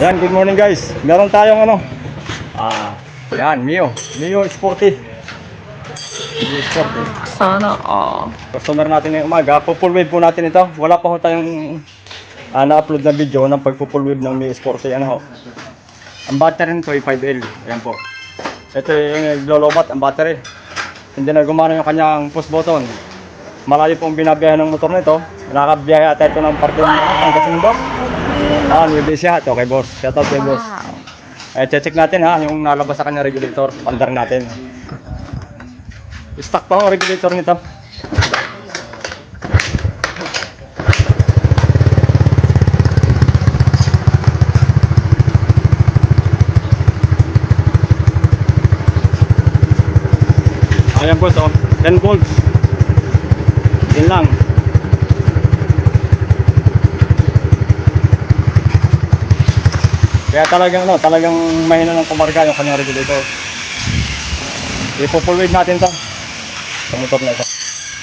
Yan, good morning guys. Meron tayong ano. Ah, yan, Mio. Mio Sporty. Mio Sporty. Sana all. Customer natin ngayong umaga. Full wave po natin ito. Wala pa ho tayong ah, na-upload na video ng pag-full wave ng Mio Sporty. Ano ho. Ang battery nito ay 5L. Ayan po. Ito yung naglolobat ang battery. Hindi na gumana yung kanyang push button. Malayo pong binabiyahe ng motor nito. Nakakabiyahe ata ito ng parte ng kasimbok. Ah, may siya. Ito kay boss. Shout out kay boss. Eh, check natin ha, yung nalabas sa kanya regulator, pandar natin. Stock pa ang regulator nito. Ayan po, so 10 volts. Yun lang. Kaya talagang ano, talagang mahina ng kumarga yung kanyang regulator. Ipo-full natin to. Sa motor na ito.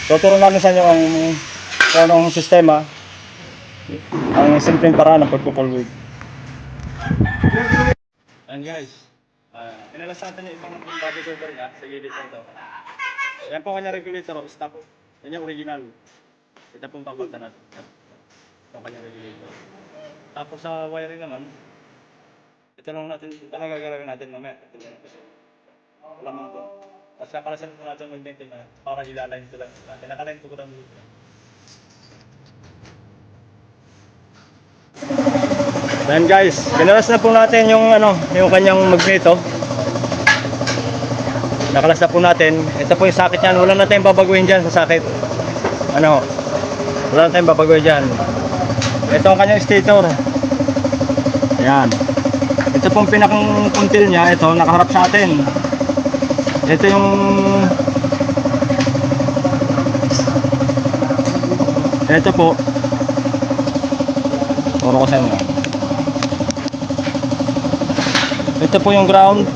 Tuturo natin sa inyo ang kung sistema, ang simpleng paraan ng pagpo-full wave. Guys, uh, inalas natin yung ibang body cover niya sa gilid nito. Yan po kanya regulator, oh, stop. Yan yung original. Ito pong papagta natin. Ito kanya regulator. Tapos sa wiring naman, ito lang natin, lang gagawin natin mamaya. Mo po. Tapos kakalasan po natin mag-maintain na para ilaline ito lang. Pinakalain ko ko lang. Then guys, kinalas na po natin yung ano, yung kanyang magneto. Nakalas na po natin. Ito po yung sakit niyan. Wala na tayong babaguhin dyan sa sakit. Ano? Wala na tayong babaguhin dyan. Ito ang kanyang stator. Ayan. Ito pong pinakang puntil niya. Ito, nakaharap sa atin. Ito yung... Ito po. Turo ko sa inyo. Ito po yung ground.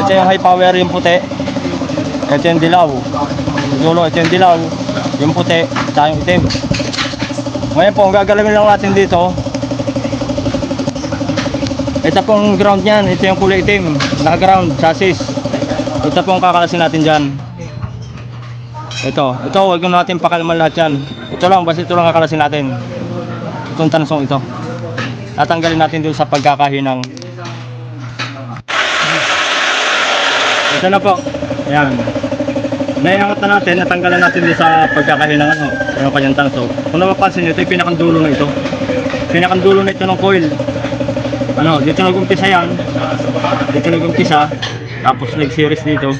Ito yung high power, yung puti. Ito yung dilaw. Dulo, ito yung dilaw. Yung puti, tsaka yung itim. Ngayon po, ang gagalawin lang natin dito. Ito pong ground niyan. Ito yung kulay itim. Naka-ground, chassis. Ito pong kakalasin natin dyan. Ito. Ito, nyo natin pakalman lahat yan. Ito lang, basta ito lang kakalasin natin. Itong tansong ito. Tatanggalin natin doon sa pagkakahinang Ito na po. Ayan. Naiangat na natin, natanggalan natin din sa pagkakahinang ano, yung kanyang tanso. Kung napapansin nyo, ito yung pinakang dulo na ito. Pinakang dulo na ito ng coil. Ano, dito nag-umpisa yan. Dito nag-umpisa. Tapos nag-series dito.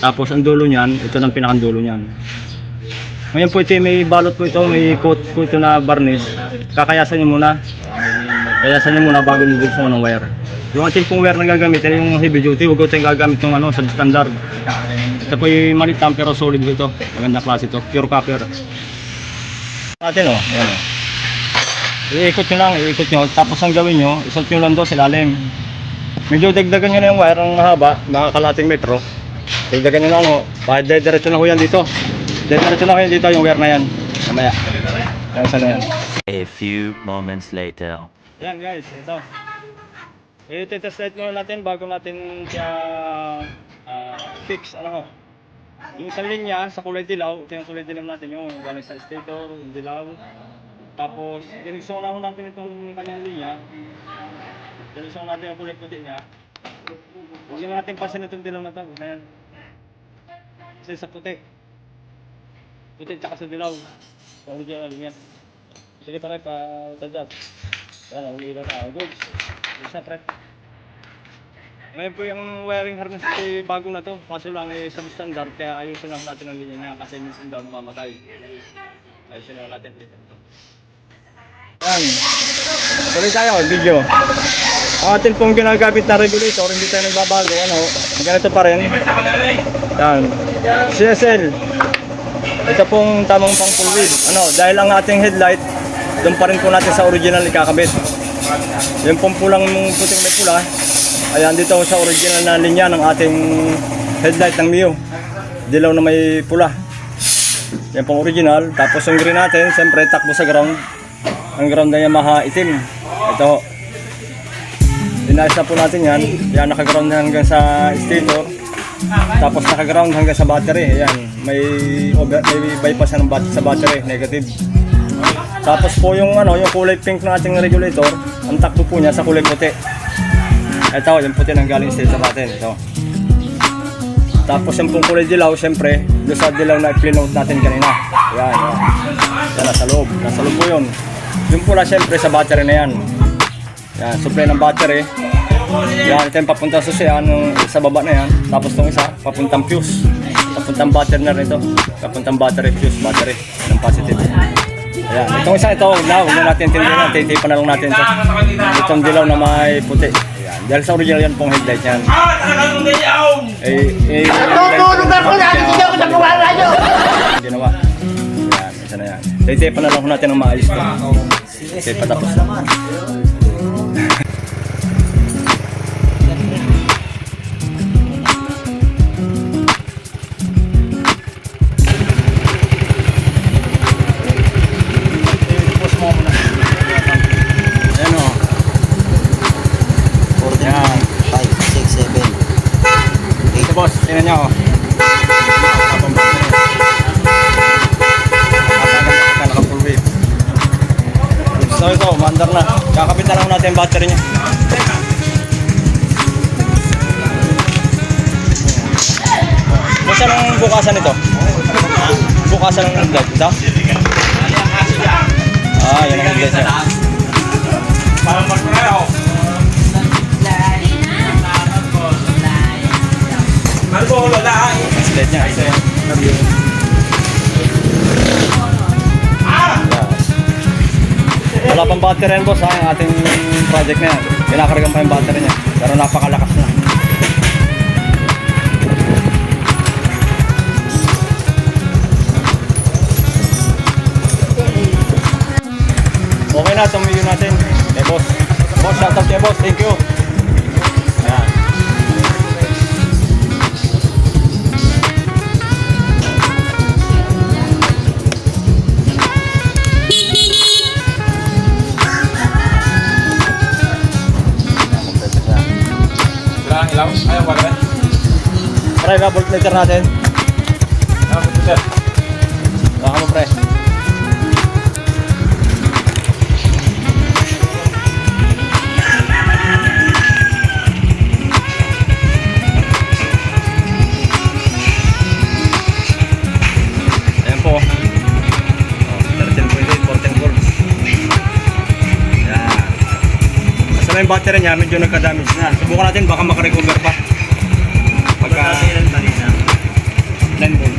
Tapos ang dulo niyan, ito ng pinakang dulo niyan. Ngayon po ito may balot po ito, may coat po ito na varnish. Kakayasan niyo muna. Kayasan niyo muna bago niyo buksan ng wire. Yung ating pong wire na gagamitin, yung heavy duty, huwag tayong gagamit ng ano, sa standard. Ito po yung maliit pero solid ito. Maganda klase ito, pure copper. Natin oh, ayan oh. Iikot nyo lang, iikot nyo. Tapos ang gawin nyo, isot nyo lang doon sa ilalim. Medyo dagdagan nyo na yung wire ang haba, nakakalating metro. Dagdagan nyo lang ho. Bahit diretso na ho yan dito. Diretso na ho yan dito yung wire na yan. Mamaya. Yan sana yan. A few moments later. Yan guys, ito. I-test light muna natin bago natin siya ah, fix. Ano ho. Yung linya sa kulay dilaw, ito yung kulay dilaw natin yung galing sa stator, dilaw. Tapos, dinisong na natin itong kanyang linya. Dinisong natin kulay puti niya. Huwag na natin pasin itong dilaw na to. Ayan. Kasi sa puti. Puti tsaka sa dilaw. So, original yan. Sige pare, pa tadad. Yan, ang ilaw na. Good. Na pre. Ngayon po yung wiring harness ay bago na to. Kaso lang eh, sa standard, kaya ayusin lang natin ang linya niya kasi minsan daw mamatay. Ayusin lang natin dito. Yan. Tuloy tayo, video. Ang atin pong ginagamit na regulator, hindi tayo nagbabago. Ano, ganito pa rin. Yan. CSL. Ito pong tamang pang full width. Ano, dahil ang ating headlight, doon pa rin po natin sa original ikakabit. Yung pong pulang puting may pula, ayan dito sa original na linya ng ating headlight ng Mio. Dilaw na may pula. Yan pong original. Tapos yung green natin, siyempre takbo sa ground. Ang ground na Yamaha itim. Ito. Inayos na po natin yan. Yan, nakaground na hanggang sa stator. Tapos nakaground hanggang sa battery. Ayan, may, may bypass ng bat sa battery, negative. Tapos po yung ano, yung kulay pink ng ating regulator, ang takbo po niya sa kulay puti. Ito, yung puti ng galing stator natin. Ito. Tapos yung pong kulay dilaw, syempre, doon sa dilaw na i-plinote natin kanina. Ayan, ayan. Yan, nasa loob. Nasa loob po yun. Yung pula, syempre, sa battery na yan. Yan, supply ng battery. Yan, ito yung papunta sa siya, yung sa baba na yan. Tapos itong isa, papuntang fuse. Papuntang battery na rin ito. Papuntang battery, fuse, battery. Ang positive. Ayan, itong isa ito, huwag na natin tindihan, titipan na lang natin ito. Itong dilaw na may puti. Ayan, dahil sa original yan pong headlight yan. Eh, eh, Tutulog ako na! Hindi ako sa kumara nyo! Ginawa. Yan, na yan. Titipan na lang natin ng maayos ito. Okay, patapos yung battery niya. Basta ang bukasan nito? Bukasan ng headlight. Ito? Ah, yan ang headlight niya. Headlight battery yan boss ha, ang ating project na yan. Kinakargan pa yung battery niya. Pero napakalakas na. Okay na, tumigil natin. Eh boss. Boss, shout out kay boss. Thank you. Ilang ilaw? Ayaw, wala? Pre, na voltmeter natin. Ayaw, computer. Baka mo pre. Na yung battery niya, medyo nagka-damage na. Subukan natin, baka makarecover pa. Pagka... 9 volts.